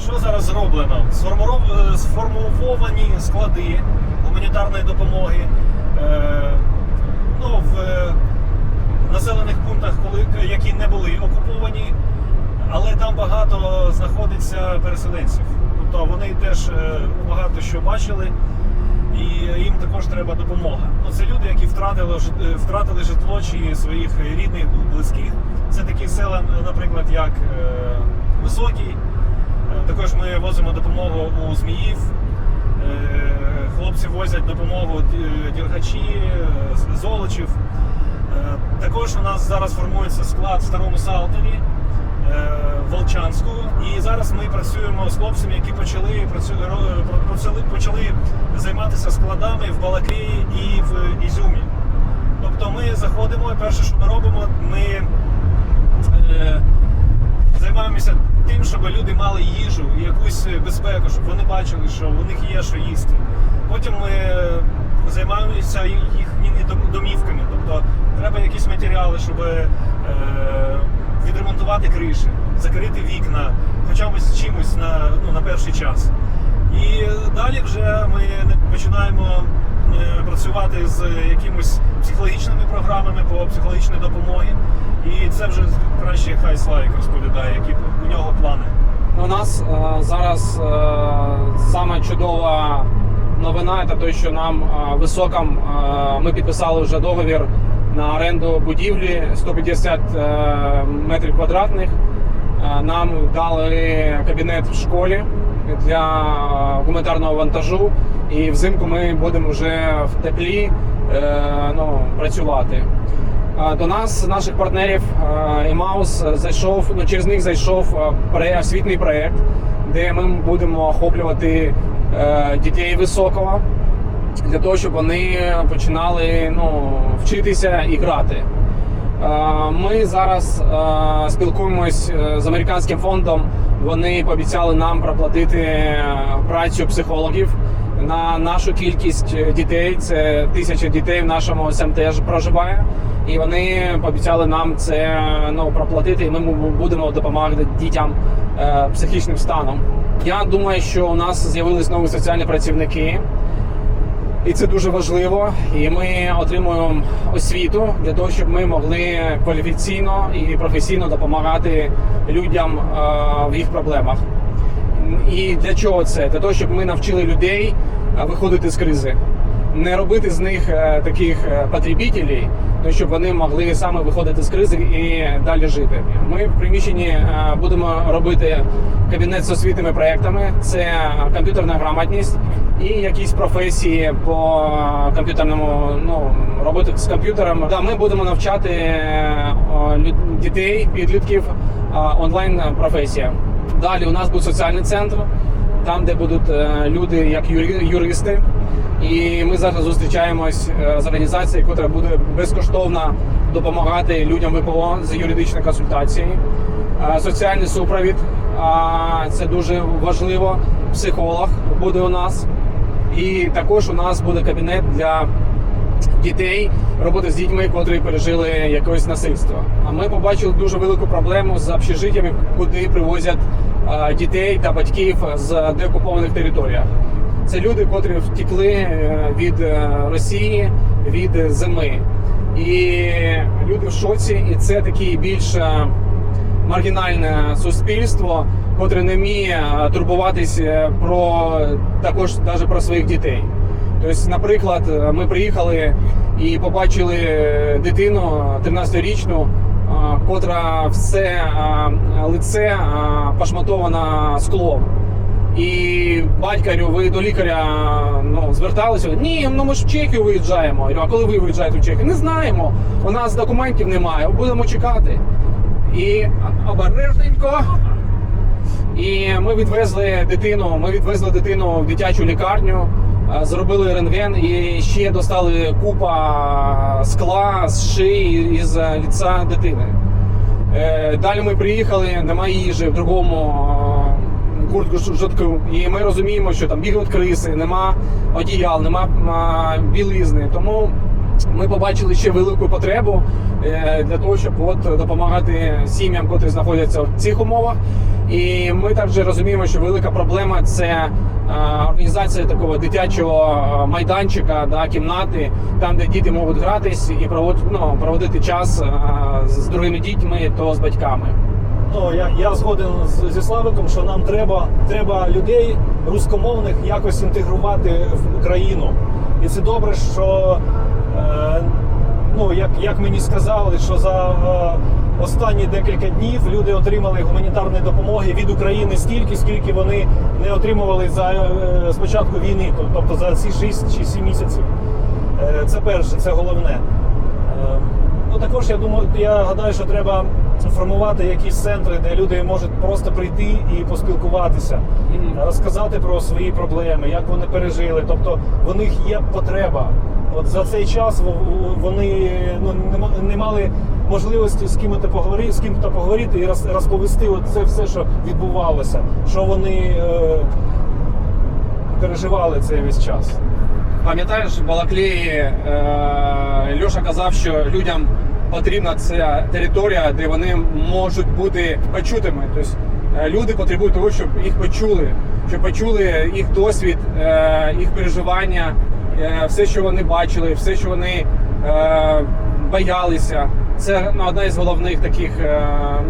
що зараз зроблено? Сформуров- е, Сформовані склади гуманітарної допомоги. Е, Ну, в е, населених пунктах, коли, які не були окуповані, але там багато знаходиться переселенців. Тобто вони теж багато що бачили, і їм також треба допомога. Ну, це люди, які втратили, втратили житло чи своїх рідних, близьких. Це такі села, наприклад, як Високий. Також ми возимо допомогу у Зміїв. Е, Хлопці возять допомогу е, Діргачі, е, Золочів. Також у нас зараз формується склад в Старому Салтові, Волчанську. І зараз ми працюємо з хлопцями, які почали, почали, почали займатися складами в Балаклії і в Ізюмі. Тобто ми заходимо, і перше, що ми робимо, ми займаємося тим, щоб люди мали їжу і якусь безпеку, щоб вони бачили, що у них є що їсти. Потім ми займаємося їхніми домівками. Тобто треба якісь матеріали, щоб е, відремонтувати криші, закрити вікна, хоча б чимось на, ну, на перший час. І далі вже ми починаємо е, працювати з якимось психологічними програмами по психологічній допомоги. І це вже краще хай Славік розповідає, які у нього плани. У нас е, зараз е, саме чудова новина це те, що нам е, високом е, ми підписали вже договір на оренду будівлі 150 е, метрів квадратних. Е, Нам дали кабінет в школі для гуманітарного вантажу, і взимку ми будемо вже в теплі е, ну, працювати. До нас, наших партнерів Імаус зайшов, ну через них зайшов освітній проєкт, де ми будемо охоплювати е, дітей високого для того, щоб вони починали ну, вчитися і грати. Ми зараз спілкуємось е, з американським фондом. Вони пообіцяли нам проплатити е, працю психологів на нашу кількість дітей. Це тисяча дітей в нашому СМ теж проживає. І вони пообіцяли нам це ну, проплатити, і ми будемо допомагати дітям е, психічним станом. Я думаю, що у нас з'явились нові соціальні працівники. І це дуже важливо. І ми отримуємо освіту для того, щоб ми могли кваліфікаційно і професійно допомагати людям е, в їх проблемах. І для чого це? Для того, щоб ми навчили людей е, виходити з кризи, не робити з них е, таких потребітелів, ну, щоб вони могли саме виходити з кризи і далі жити. Ми в приміщенні е, будемо робити кабінет з освітніми проектами. Це комп'ютерна грамотність і якісь професії по комп'ютерному ну роботи з комп'ютером. Да, ми будемо навчати е, дітей, підлітків онлайн професіям. Далі у нас буде соціальний центр, там де будуть е, люди як юри- юристи. І ми зараз зустрічаємось е, з організацією, яка буде безкоштовно допомагати людям ВПО з юридичної консультації. Е, Соціальний супровід це дуже важливо. Психолог буде у нас. І також у нас буде кабінет для дітей, роботи з дітьми, котрі пережили якесь насильство. А ми побачили дуже велику проблему з общежиттями, куди привозять е, дітей та батьків з деокупованих територіях. Це люди, котрі втекли е, від е, Росії, від зими. І люди в шоці, і це такий більш е, маргінальне суспільство, котре не вміє турбуватись е, про також навіть про своїх дітей. Тобто, наприклад, ми приїхали і побачили дитину 13-річну, е, котра все лице пошматована склом. І батькарю, ви до лікаря ну, зверталися? Ні, ну ми ж в Чехію виїжджаємо. Я говорю, а коли ви виїжджаєте в Чехію? Не знаємо. У нас документів немає, будемо чекати. І обережненько. І ми відвезли дитину. Ми відвезли дитину в дитячу лікарню, е, зробили рентген і ще достали купа скла з шиї і з ліца дитини. Е, Далі ми приїхали, немає їжі в другому е, гуртожитку, і ми розуміємо, що там бігають криси, нема одіял, нема білизни. Тому ми побачили ще велику потребу е, для того, щоб от допомагати сім'ям, котрі знаходяться в цих умовах. І ми також розуміємо, що велика проблема це організація такого дитячого майданчика, да, кімнати, там, де діти можуть гратись і проводити, ну, проводити час з другими дітьми то з батьками. Ну, я, я згоден зі Славиком, що нам треба, треба людей рускомовних якось інтегрувати в Україну. І це добре, що е, ну, як, як мені сказали, що за е, останні декілька днів люди отримали гуманітарної допомоги від України стільки, скільки вони не отримували за е, спочатку війни, тобто за ці 6 чи 7 місяців. Е, це перше, це головне. Е, Ну також я думаю, я гадаю, що треба формувати якісь центри, де люди можуть просто прийти і поспілкуватися, розказати про свої проблеми, як вони пережили. Тобто в них є потреба. От за цей час вони ну, не мали можливості з ким-то поговорити, з ким-то поговорити і роз- розповісти от це все, що відбувалося, що вони е, переживали цей весь час. Пам'ятаєш, в Балаклеї е, Льоша казав, що людям потрібна ця територія, де вони можуть бути почутими. Тобто е, люди потребують того, щоб їх почули, щоб почули їх досвід, е, їх переживання, е, все, що вони бачили, все, що вони боялися. Це ну, одна із головних таких,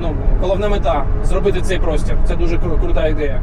ну, головна мета зробити цей простір. Це дуже крута ідея.